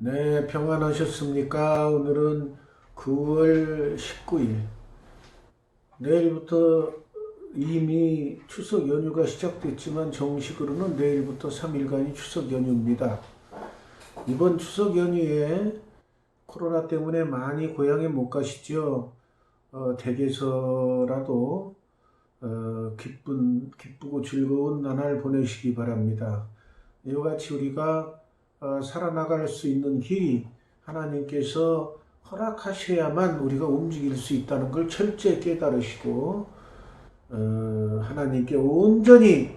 네, 평안하셨습니까? 오늘은 9월 19일. 내일부터 이미 추석 연휴가 시작됐지만 정식으로는 내일부터 3일간이 추석 연휴입니다. 이번 추석 연휴에 코로나 때문에 많이 고향에 못 가시죠? 어, 댁에서라도 어, 기쁜, 기쁘고 즐거운 나날 보내시기 바랍니다. 이와 같이 우리가 어, 살아나갈 수 있는 길이 하나님께서 허락하셔야만 우리가 움직일 수 있다는 걸 철저히 깨달으시고 어, 하나님께 온전히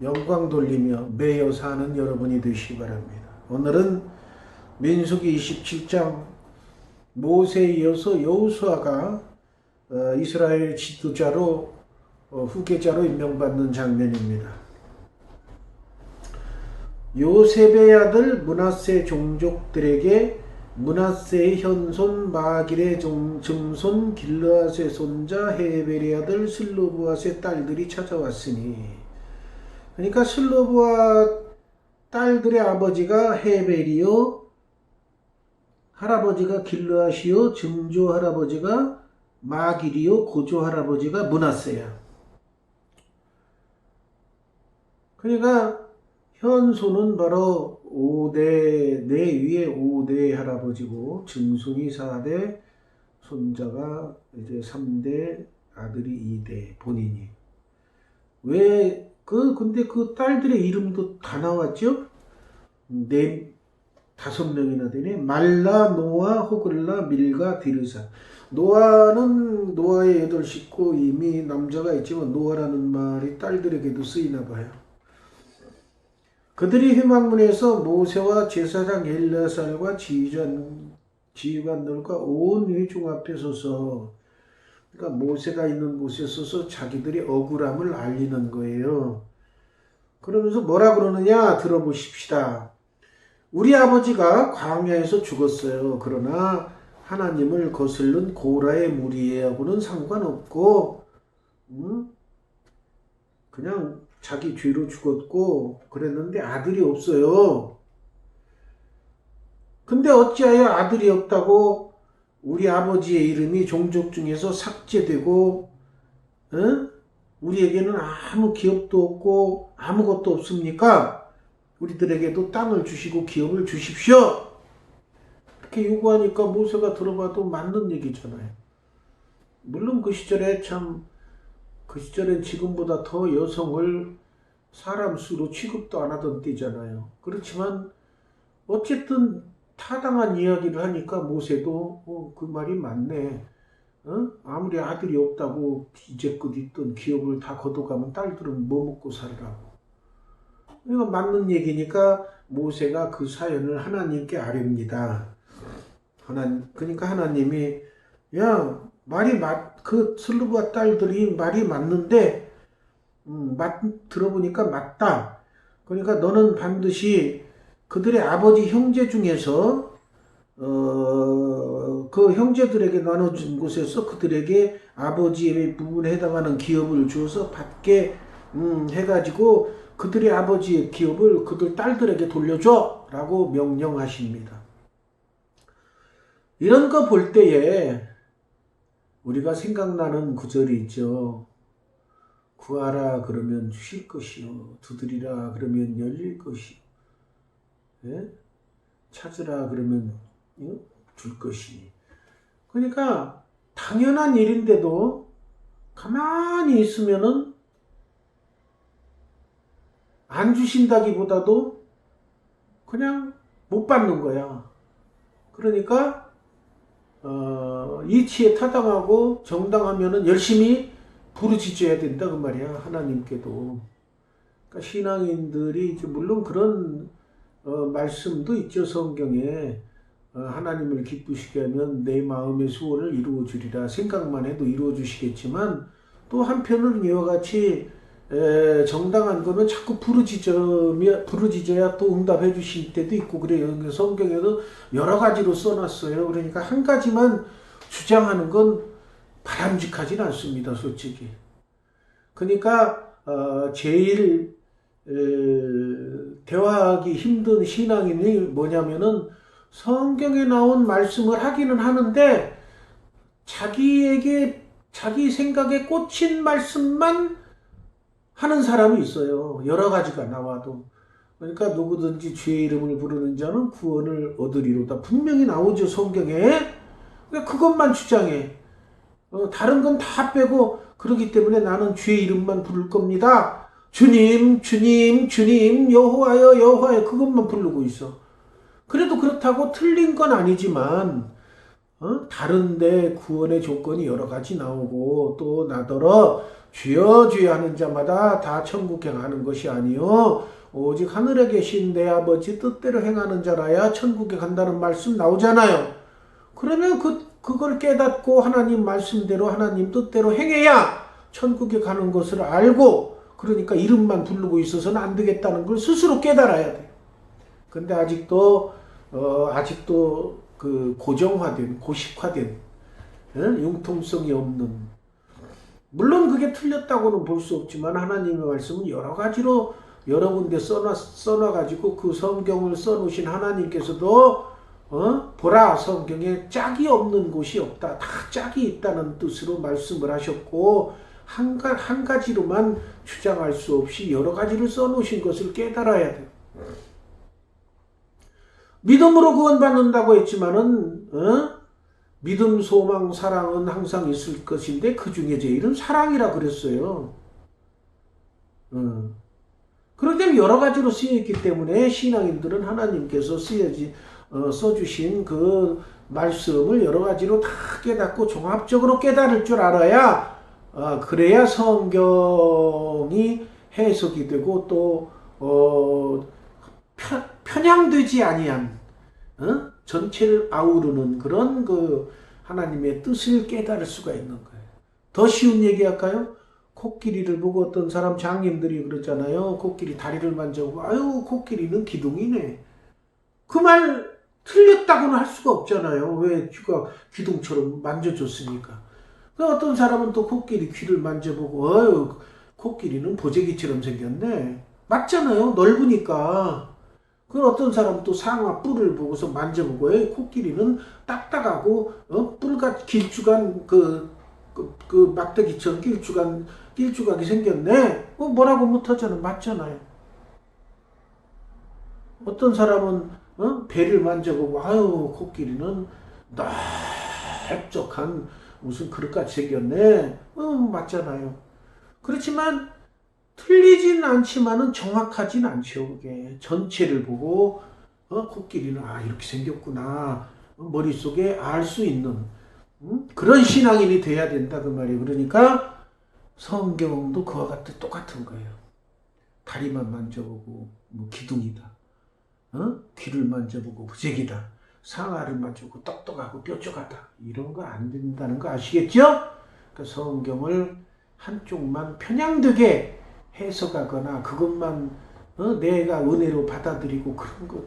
영광 돌리며 매여 사는 여러분이 되시기 바랍니다. 오늘은 민수기 27장 모세에 이어서 여호수아가 어, 이스라엘 지도자로 어, 후계자로 임명받는 장면입니다. 요셉의 아들 문하세 종족들에게 문하세의 현손 마길의 종- 증손 길르앗의 손자 헤벨의 아들 슬로브앗의 딸들이 찾아왔으니. 그러니까 슬로브앗 딸들의 아버지가 헤벨이요 할아버지가 길르앗이요 증조 할아버지가 마길이요 고조 할아버지가 문하세야. 그러니까 현손은 바로 5대, 내 위에 5대 할아버지고, 증손이 4대, 손자가 이제 3대, 아들이 2대, 본인이. 왜, 그, 근데 그 딸들의 이름도 다 나왔죠? 네, 다섯 명이나 되네. 말라, 노아, 호글라, 밀가, 디르사. 노아는 노아의 여덟 식구 이미 남자가 있지만 노아라는 말이 딸들에게도 쓰이나 봐요. 그들이 회막문에서 모세와 제사장 엘라살과 지휘관, 지휘관들과 온 회중 앞에 서서 그러니까 모세가 있는 곳에 서서 자기들이 억울함을 알리는 거예요. 그러면서 뭐라 그러느냐 들어보십시다. 우리 아버지가 광야에서 죽었어요. 그러나 하나님을 거슬른 고라의 무리하고는 상관없고 음? 그냥 자기 죄로 죽었고 그랬는데 아들이 없어요. 근데 어찌하여 아들이 없다고 우리 아버지의 이름이 종족 중에서 삭제되고 응? 우리에게는 아무 기업도 없고 아무것도 없습니까? 우리들에게도 땅을 주시고 기업을 주십시오. 이렇게 요구하니까 모세가 들어봐도 맞는 얘기잖아요. 물론 그 시절에 참 그 시절엔 지금보다 더 여성을 사람 수로 취급도 안 하던 때잖아요. 그렇지만 어쨌든 타당한 이야기를 하니까 모세도 어, 그 말이 맞네. 어? 아무리 아들이 없다고 이제껏 있던 기업을 다 걷어가면 딸들은 뭐 먹고 살라고. 이거 맞는 얘기니까 모세가 그 사연을 하나님께 아뢰입니다. 하나, 그러니까 하나님이 야 말이 맞, 그 슬루바 딸들이 말이 맞는데, 음, 맞, 들어보니까 맞다. 그러니까 너는 반드시 그들의 아버지 형제 중에서, 어, 그 형제들에게 나눠준 곳에서 그들에게 아버지의 부분에 해당하는 기업을 주어서 받게, 음, 해가지고 그들의 아버지의 기업을 그들 딸들에게 돌려줘! 라고 명령하십니다. 이런 거 볼 때에 우리가 생각나는 구절이 있죠. 구하라 그러면 주실 것이요. 두드리라 그러면 열릴 것이요. 예? 찾으라 그러면 어? 줄 것이니. 그러니까 당연한 일인데도 가만히 있으면은 안 주신다기보다도 그냥 못 받는 거야. 그러니까 어, 이치에 타당하고 정당하면은 열심히 부르짖어야 된다 그 말이야 하나님께도. 그러니까 신앙인들이 이제 물론 그런 어, 말씀도 있죠 성경에 어, 하나님을 기쁘시게 하면 내 마음의 소원을 이루어 주리라 생각만 해도 이루어 주시겠지만 또 한편으로는 이와 같이 에, 정당한 거는 자꾸 부르짖으며 부르짖어야 또 응답해 주실 때도 있고 그래요. 성경에도 여러 가지로 써놨어요. 그러니까 한 가지만 주장하는 건 바람직하진 않습니다, 솔직히. 그러니까 어, 제일 에, 대화하기 힘든 신앙인이 뭐냐면은 성경에 나온 말씀을 하기는 하는데 자기에게 자기 생각에 꽂힌 말씀만 하는 사람이 있어요. 여러 가지가 나와도. 그러니까 누구든지 주의 이름을 부르는 자는 구원을 얻으리로다. 분명히 나오죠, 성경에. 그러니까 그것만 주장해. 어, 다른 건 다 빼고 그러기 때문에 나는 주의 이름만 부를 겁니다. 주님, 주님, 주님, 여호와여, 여호와여 그것만 부르고 있어. 그래도 그렇다고 틀린 건 아니지만 어? 다른데 구원의 조건이 여러 가지 나오고 또 나더러 주여 주여 하는 자마다 다 천국에 가는 것이 아니요 오직 하늘에 계신 내 아버지 뜻대로 행하는 자라야 천국에 간다는 말씀 나오잖아요. 그러면 그 그걸 깨닫고 하나님 말씀대로 하나님 뜻대로 행해야 천국에 가는 것을 알고 그러니까 이름만 부르고 있어서는 안 되겠다는 걸 스스로 깨달아야 돼. 근데 아직도 어 아직도 그 고정화된 고식화된 예? 융통성이 없는 물론 그게 틀렸다고는 볼 수 없지만 하나님의 말씀은 여러 가지로 여러 군데 써놔 써놔 가지고 그 성경을 써놓으신 하나님께서도 어? 보라 성경에 짝이 없는 곳이 없다. 다 짝이 있다는 뜻으로 말씀을 하셨고 한, 가, 한 가지로만 주장할 수 없이 여러 가지를 써놓으신 것을 깨달아야 돼. 믿음으로 구원받는다고 했지만은 어? 믿음, 소망, 사랑은 항상 있을 것인데 그 중에 제일은 사랑이라 그랬어요. 어. 그런데 여러 가지로 쓰여있기 때문에 신앙인들은 하나님께서 쓰여지 어, 써주신 그 말씀을 여러 가지로 다 깨닫고 종합적으로 깨달을 줄 알아야 어, 그래야 성경이 해석이 되고 또 어, 편, 편향되지 아니한 어? 전체를 아우르는 그런 그 하나님의 뜻을 깨달을 수가 있는 거예요. 더 쉬운 얘기 할까요? 코끼리를 보고 어떤 사람 장님들이 그러잖아요. 코끼리 다리를 만져보고 아유 코끼리는 기둥이네. 그 말 틀렸다고는 할 수가 없잖아요. 왜 쥐가 기둥처럼 만져줬으니까. 그 어떤 사람은 또 코끼리 귀를 만져보고 어유 코끼리는 보재기처럼 생겼네. 맞잖아요. 넓으니까. 그 어떤 사람은 또 상아 뿔을 보고서 만져보고 에 코끼리는 딱딱하고 어? 뿔같 길쭉한 그, 그, 그 막대기처럼 길쭉한 길쭉하게 생겼네. 어, 뭐라고 못하잖아. 맞잖아요. 어떤 사람은 어? 배를 만져보고 아유 코끼리는 넓적한 무슨 그릇같이 생겼네. 어, 맞잖아요. 그렇지만 틀리진 않지만은 정확하진 않죠. 그게 전체를 보고 어, 코끼리는 아 이렇게 생겼구나 어, 머릿속에 알 수 있는 음? 그런 신앙인이 돼야 된다 그 말이에요. 그러니까 성경도 그와 같은 똑같은 거예요. 다리만 만져보고 뭐 기둥이다. 어? 귀를 만져보고 부재기다. 상아를 만져보고 똑똑하고 뾰족하다. 이런 거 안 된다는 거 아시겠죠? 그 성경을 한쪽만 편향되게 해석하거나 그것만 어? 내가 은혜로 받아들이고 그런 것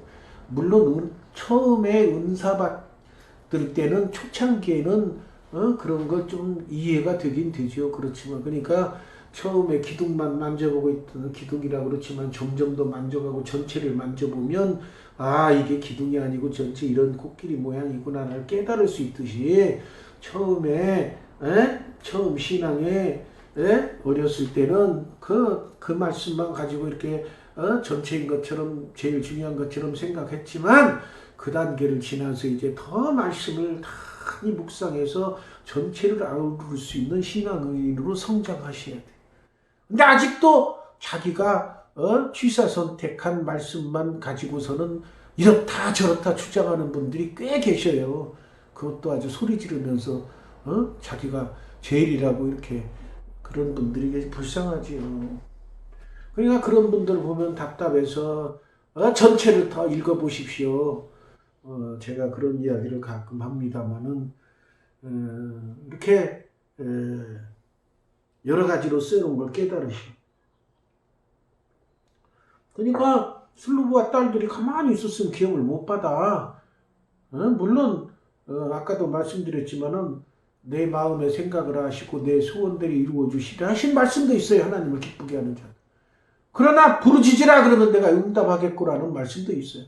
물론 은, 처음에 은사 받을 때는 초창기에는 어? 그런 거좀 이해가 되긴 되죠 그렇지만 그러니까 처음에 기둥만 만져보고 있던 기둥이라 그렇지만 점점 더 만져가고 전체를 만져보면 아 이게 기둥이 아니고 전체 이런 코끼리 모양이구나를 깨달을 수 있듯이 처음에 에? 처음 신앙에 에? 어렸을 때는 그, 그 말씀만 가지고 이렇게 어? 전체인 것처럼 제일 중요한 것처럼 생각했지만 그 단계를 지나서 이제 더 말씀을 많이 묵상해서 전체를 아우를 수 있는 신앙인으로 성장하셔야 돼. 근데 아직도 자기가 어? 취사 선택한 말씀만 가지고서는 이렇다 저렇다 주장하는 분들이 꽤 계셔요. 그것도 아주 소리 지르면서 어? 자기가 제일이라고 이렇게 그런 분들이 불쌍하지요. 그러니까 그런 분들 보면 답답해서 어, 전체를 더 읽어보십시오. 어, 제가 그런 이야기를 가끔 합니다만은 어, 이렇게 에, 여러 가지로 쓰여놓은 걸 깨달으시오. 그러니까 슬로브와 딸들이 가만히 있었으면 기억을 못 받아. 어, 물론 어, 아까도 말씀드렸지만은 내 마음에 생각을 하시고 내 소원들이 이루어 주시라 하신 말씀도 있어요. 하나님을 기쁘게 하는 자. 그러나 부르짖으라 그러면 내가 응답하겠구라는 말씀도 있어요.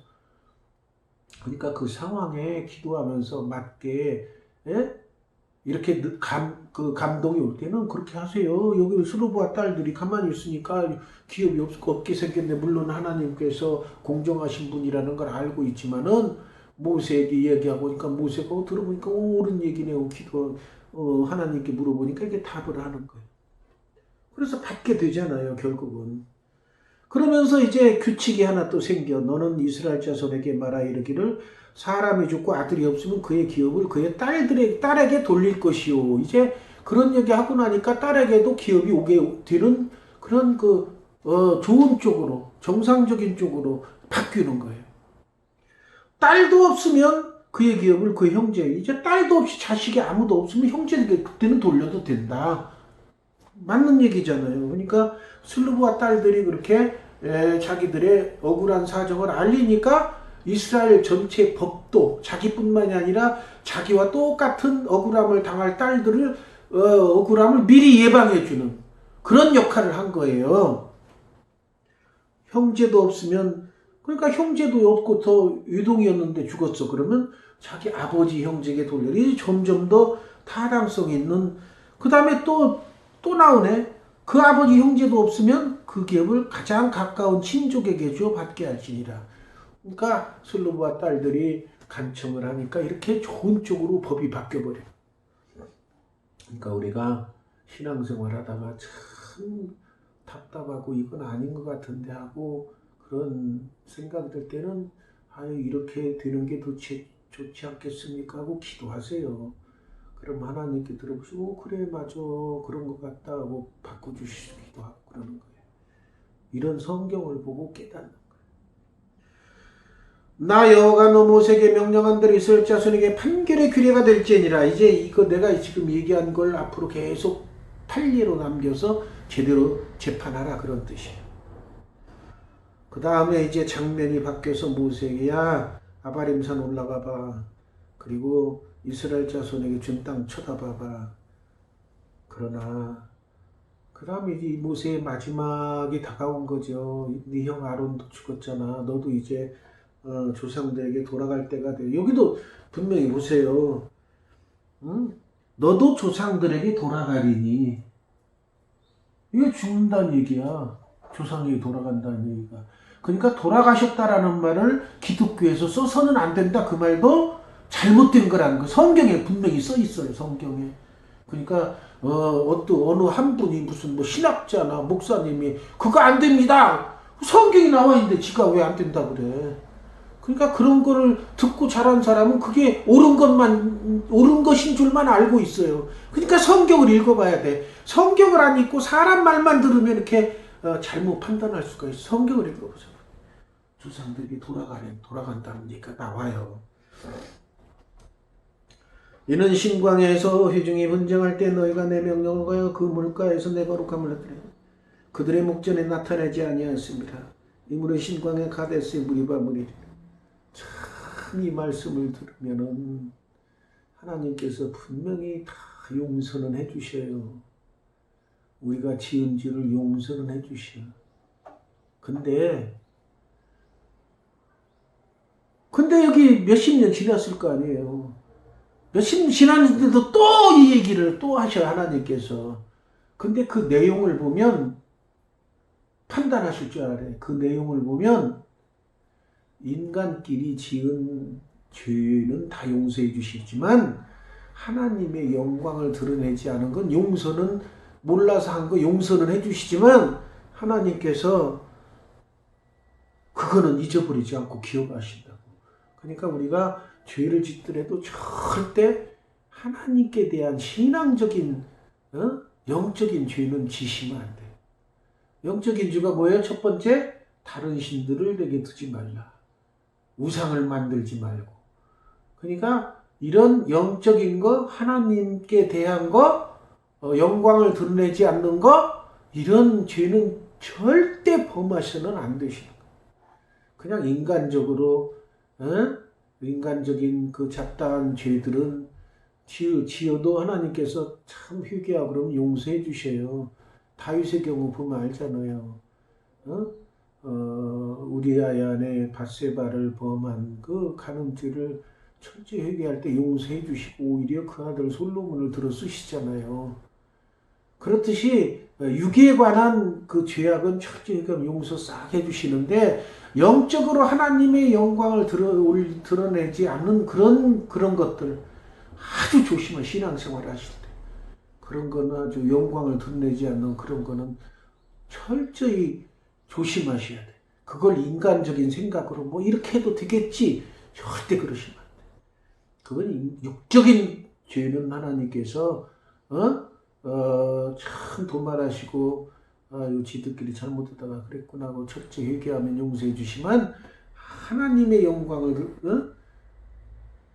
그러니까 그 상황에 기도하면서 맞게 예? 이렇게 느- 감, 그 감동이 올 때는 그렇게 하세요. 여기 스로브와 딸들이 가만히 있으니까 기업이 없, 없게 생겼는데 물론 하나님께서 공정하신 분이라는 걸 알고 있지만은 모세에게 이야기하고 그러니까 모세가 들어보니까 옳은 얘기네요. 기도 어, 하나님께 물어보니까 이게 답을 하는 거예요. 그래서 받게 되잖아요. 결국은. 그러면서 이제 규칙이 하나 또 생겨. 너는 이스라엘 자손에게 말하 이르기를 사람이 죽고 아들이 없으면 그의 기업을 그의 딸들의 딸에게 돌릴 것이요. 이제 그런 얘기 하고 나니까 딸에게도 기업이 오게 되는 그런 그 어, 좋은 쪽으로 정상적인 쪽으로 바뀌는 거예요. 딸도 없으면 그의 기업을 그 형제 이제 딸도 없이 자식이 아무도 없으면 형제에게 그때는 돌려도 된다. 맞는 얘기잖아요. 그러니까 슬루브와 딸들이 그렇게 에, 자기들의 억울한 사정을 알리니까 이스라엘 전체 법도 자기뿐만이 아니라 자기와 똑같은 억울함을 당할 딸들을 어, 억울함을 미리 예방해 주는 그런 역할을 한 거예요. 형제도 없으면 그러니까 형제도 없고 더 유동이었는데 죽었어. 그러면 자기 아버지 형제에게 돌려. 이 점점 더 타당성 있는 그 다음에 또 또 나오네. 그 아버지 형제도 없으면 그 기업을 가장 가까운 친족에게 줘 받게 할지니라. 그러니까 슬로브와 딸들이 간청을 하니까 이렇게 좋은 쪽으로 법이 바뀌어버려. 그러니까 우리가 신앙생활 하다가 참 답답하고 이건 아닌 것 같은데 하고 그런 생각이 들 때는 아유 이렇게 되는 게 좋지, 좋지 않겠습니까 하고 기도하세요. 그럼 하나님께 들어보시고 오, 그래 맞아 그런 것 같다 하고 바꿔주시기도 하고 그러는 거예요. 이런 성경을 보고 깨닫는 나 여호가 너 모세에게 명령한 대로 이스라엘 자손에게 판결의 규례가 될지니라 이제 이거 내가 지금 얘기한 걸 앞으로 계속 판례로 남겨서 제대로 재판하라 그런 뜻이에요. 그 다음에 이제 장면이 바뀌어서 모세에게 야 아바림산 올라가 봐. 그리고 이스라엘 자손에게 준 땅 쳐다봐 봐. 그러나 그 다음에 이 모세의 마지막이 다가온 거죠. 네 형 아론도 죽었잖아. 너도 이제 어, 조상들에게 돌아갈 때가 돼. 여기도 분명히 보세요. 응? 너도 조상들에게 돌아가리니. 이게 죽는다는 얘기야. 조상에게 돌아간다는 얘기가. 그러니까 돌아가셨다라는 말을 기독교에서 써서는 안 된다. 그 말도 잘못된 거라는 거. 성경에 분명히 써 있어요. 성경에. 그러니까 어, 어떤 어느 한 분이 무슨 뭐 신학자나 목사님이 그거 안 됩니다. 성경이 나와 있는데 지가 왜 안 된다 그래. 그러니까 그런 거를 듣고 자란 사람은 그게 옳은 것만 옳은 것인 줄만 알고 있어요. 그러니까 성경을 읽어봐야 돼. 성경을 안 읽고 사람 말만 들으면 이렇게 어, 잘못 판단할 수가 있어. 성경을 읽어보세요. 조상들이 돌아가는 돌아간다는 얘기가 나와요. 이는 신광야에서 회중이 분쟁할 때 너희가 내 명령을 가여 그 물가에서 내 거룩함을 나타내 그들의 목전에 나타내지 아니하였습니다. 이 물은 신광야 가데스의 물이 바 물이리. 참이 말씀을 들으면은 하나님께서 분명히 다 용서는 해주셔요. 우리가 지은 죄를 용서는 해주셔. 근데 근데 여기 몇십 년 지났을 거 아니에요. 몇십 년 지났는데도 또 이 얘기를 또 하셔 하나님께서. 근데 그 내용을 보면 판단하실 줄 알아요. 그 내용을 보면 인간끼리 지은 죄는 다 용서해 주시지만 하나님의 영광을 드러내지 않은 건 용서는 몰라서 한 거 용서는 해 주시지만 하나님께서 그거는 잊어버리지 않고 기억하신다고. 그러니까 우리가 죄를 짓더라도 절대 하나님께 대한 신앙적인 어? 영적인 죄는 지시면 안 돼. 영적인 죄가 뭐예요? 첫 번째, 다른 신들을 내게 두지 말라. 우상을 만들지 말고. 그러니까 이런 영적인 거, 하나님께 대한 거, 어, 영광을 드러내지 않는 거, 이런 죄는 절대 범하셔는 안 되시는 거예요. 그냥 인간적으로, 어? 인간적인 그 잡다한 죄들은 지어, 지어도 하나님께서 참 회개하고 그러면 용서해 주셔요. 다윗의 경우 보면 알잖아요. 어? 어, 우리 아이 안에 바세바를 범한 그 간음죄를 철저히 회개할 때 용서해 주시고 오히려 그 아들 솔로몬을 들어 쓰시잖아요. 그렇듯이 육에 관한 그 죄악은 철저히 그 용서 싹 해주시는데 영적으로 하나님의 영광을 드러, 올- 드러 내지 않는 그런 그런 것들 아주 조심한 신앙생활 하실 때 그런 거는 아주 영광을 드러내지 않는 그런 거는 철저히 조심하셔야 돼. 그걸 인간적인 생각으로 뭐 이렇게 해도 되겠지 절대 그러시면 안 돼. 그건 인- 육적인 죄는 하나님께서 어? 어, 참 도말하시고 아, 요 지들끼리 잘못했다가 그랬구나 하고 철저히 회개하면 용서해 주시만 하나님의 영광을 어?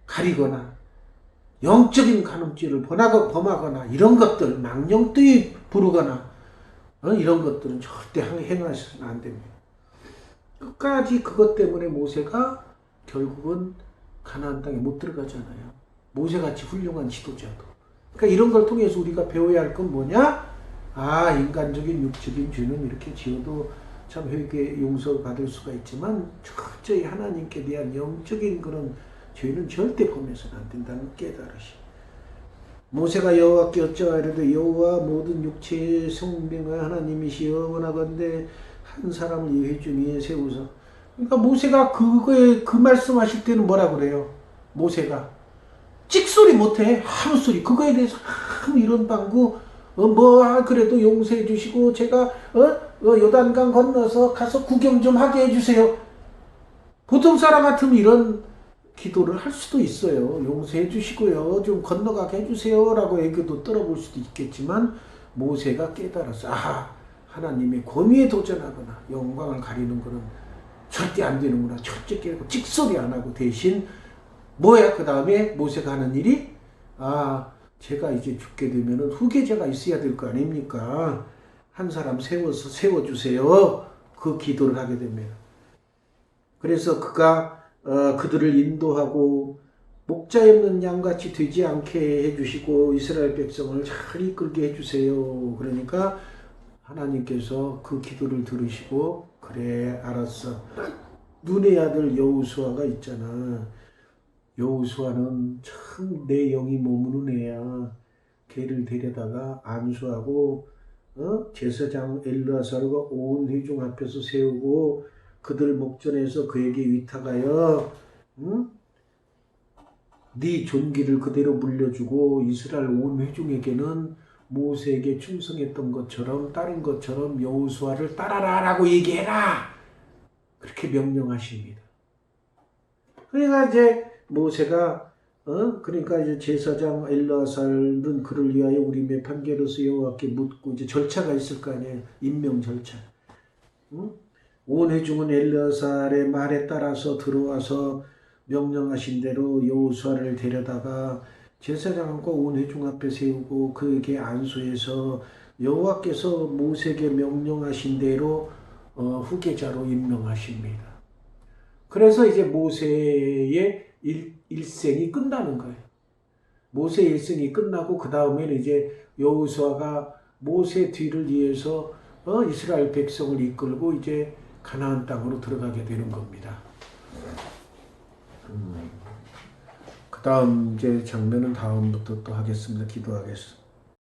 가리거나 영적인 간음죄를 범하거- 범하거나 이런 것들 망령되이 부르거나 어? 이런 것들은 절대 행- 행하시면 안 됩니다. 끝까지 그것 때문에 모세가 결국은 가나안 땅에 못 들어가잖아요. 모세같이 훌륭한 지도자도. 그러니까 이런 걸 통해서 우리가 배워야 할 건 뭐냐? 아, 인간적인 육적인 죄는 이렇게 지어도 참 회개 용서 받을 수가 있지만 철저히 하나님께 대한 영적인 그런 죄는 절대 범해서는 안 된다는 깨달으시. 모세가 여호와께 어찌하여도 여호와 모든 육체의 성명의 하나님이시 영원하건대 한 사람을 이 회중 위에 세우서 그러니까 모세가 그거에 그 말씀하실 때는 뭐라 그래요? 모세가 찍소리 못해 아무 소리 그거에 대해서 이런 방구 어, 뭐 아, 그래도 용서해 주시고 제가 어, 어, 요단강 건너서 가서 구경 좀 하게 해주세요. 보통 사람 같으면 이런 기도를 할 수도 있어요. 용서해 주시고요. 좀 건너가게 해주세요 라고 애교도 떨어볼 수도 있겠지만 모세가 깨달았어. 아 하나님의 권위에 도전하거나 영광을 가리는 거는 절대 안 되는구나. 첫째 깨고 찍소리 안 하고 대신 뭐야 그 다음에 모세가 하는 일이 아 제가 이제 죽게 되면은 후계자가 있어야 될 거 아닙니까? 한 사람 세워서 세워주세요. 그 기도를 하게 됩니다. 그래서 그가 어, 그들을 인도하고 목자 없는 양같이 되지 않게 해주시고 이스라엘 백성을 잘 이끌게 해주세요. 그러니까 하나님께서 그 기도를 들으시고 그래 알았어. 눈의 아들 여우수아가 있잖아. 여우수아는 참 내 영이 머무는 애야. 걔를 데려다가 안수하고 어? 제사장 엘르아사르가 온 회중 앞에서 세우고 그들 목전에서 그에게 위탁하여 응? 네 존귀를 그대로 물려주고 이스라엘 온 회중에게는 모세에게 충성했던 것처럼 따른 것처럼 여호수아를 따라라라고 얘기해라 그렇게 명령하십니다. 그러니까 이제 모세가 어 그러니까 이제 제사장 엘라살은 그를 위하여 우리 매판계로서 여호와께 묻고 이제 절차가 있을 거 아니에요 임명 절차. 응? 온 회중은 엘라살의 말에 따라서 들어와서 명령하신 대로 여호수아를 데려다가 제사장과 온 회중 앞에 세우고 그에게 안수해서 여호와께서 모세에게 명령하신 대로 어, 후계자로 임명하십니다. 그래서 이제 모세의 일, 일생이 끝나는 거예요. 모세 일생이 끝나고 그 다음에는 이제 여호수아가 모세 뒤를 이어서 어, 이스라엘 백성을 이끌고 이제 가나안 땅으로 들어가게 되는 겁니다. 음. 그 다음 이제 장면은 다음부터 또 하겠습니다. 기도하겠습니다.